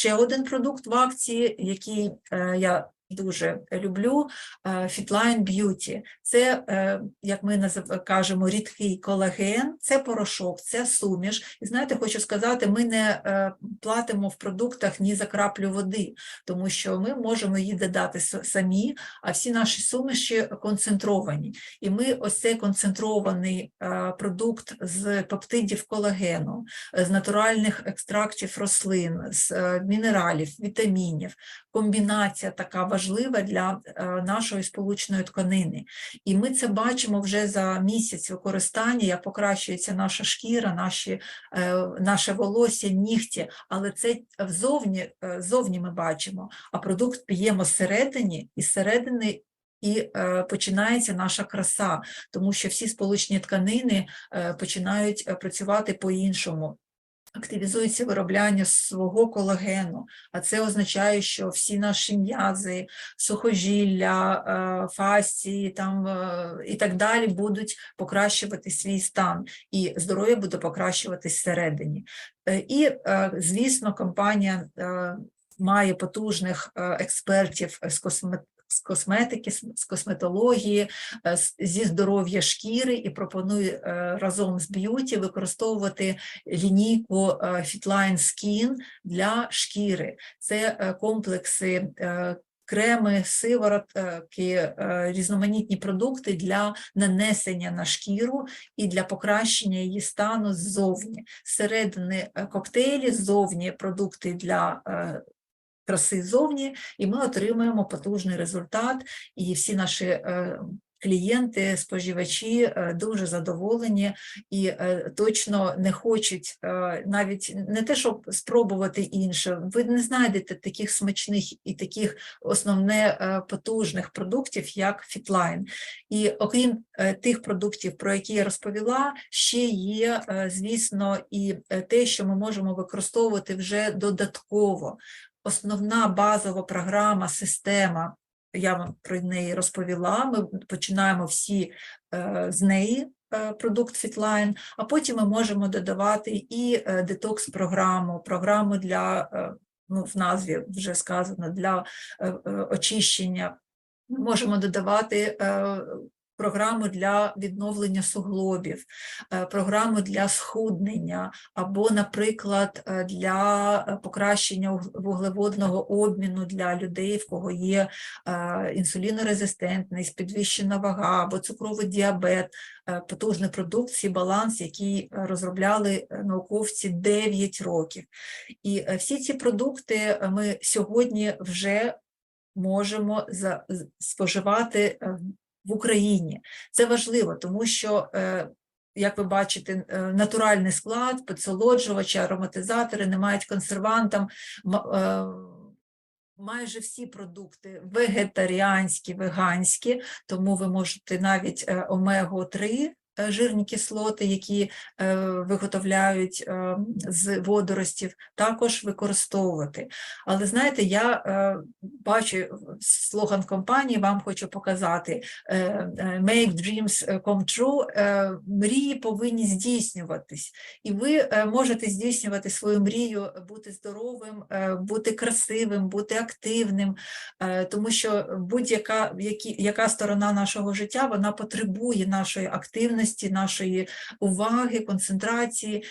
ще один продукт в акції, який е, я дуже люблю е, Fitline Beauty. Це, е, як ми кажемо, рідкий колаген, це порошок, це суміш. І знаєте, хочу сказати, ми не е, платимо в продуктах ні за краплю води, тому що ми можемо її додати самі, а всі наші суміші концентровані. І ми ось цей концентрований продукт з пептидів колагену, з натуральних екстрактів рослин, з мінералів, вітамінів. Комбінація така важлива для е, нашої сполучної тканини. І ми це бачимо вже за місяць використання, як покращується наша шкіра, наші, е, наше волосся, нігті, але це взовні, е, ми бачимо, а продукт п'ємо зсередині, і зсередини і е, починається наша краса, тому що всі сполучні тканини е, починають працювати по-іншому. Активізується виробляння свого колагену, а це означає, що всі наші м'язи, сухожилля, е, фасції там, е, і так далі будуть покращувати свій стан, і здоров'я буде покращуватись всередині. Е, І, звісно, компанія має потужних експертів з з косметики, з косметології, е, зі здоров'я шкіри і пропонує е, разом з б'юті використовувати лінійку е, Fitline Skin для шкіри. Це комплекси. Креми, сиворотки, різноманітні продукти для нанесення на шкіру і для покращення її стану ззовні. Зсередини коктейлі, ззовні продукти для краси ззовні, і ми отримуємо потужний результат, і всі наші е, клієнти, споживачі е, дуже задоволені і е, точно не хочуть навіть не те, щоб спробувати інше. Ви не знайдете таких смачних і таких основне потужних продуктів, як Fitline. І окрім тих продуктів, про які я розповіла, ще є, звісно, і те, що ми можемо використовувати вже додатково основна базова програма, система, я вам про неї розповіла. Ми починаємо всі е, з неї. е, Продукт Fitline, а потім ми можемо додавати і е, детокс-програму, програму для, ну, в назві вже сказано, для очищення. Ми можемо додавати програму для відновлення суглобів, е, програму для схуднення, або, наприклад, е, для е, покращення вуглеводного обміну для людей, в кого є інсулінорезистентність, підвищена вага або цукровий діабет, потужний продукт, «Сі баланс, який розробляли науковці 9 років. І всі ці продукти ми сьогодні вже можемо споживати в Україні. Це важливо, тому що е, як ви бачите, е, натуральний склад, підсолоджувачі, ароматизатори не мають консервантам. е, Майже всі продукти вегетаріанські, веганські, тому ви можете навіть омегу-3 е, жирні кислоти, які е, виготовляють е, з водоростів, також використовувати. Але знаєте, я е, бачу слоган компанії, вам хочу показати е, е, Make Dreams Come True. е, Мрії повинні здійснюватись. І ви е, можете здійснювати свою мрію, бути здоровим, е, бути красивим, бути активним, е, тому що будь-яка яка сторона нашого життя вона потребує нашої активності, нашої уваги, концентрації.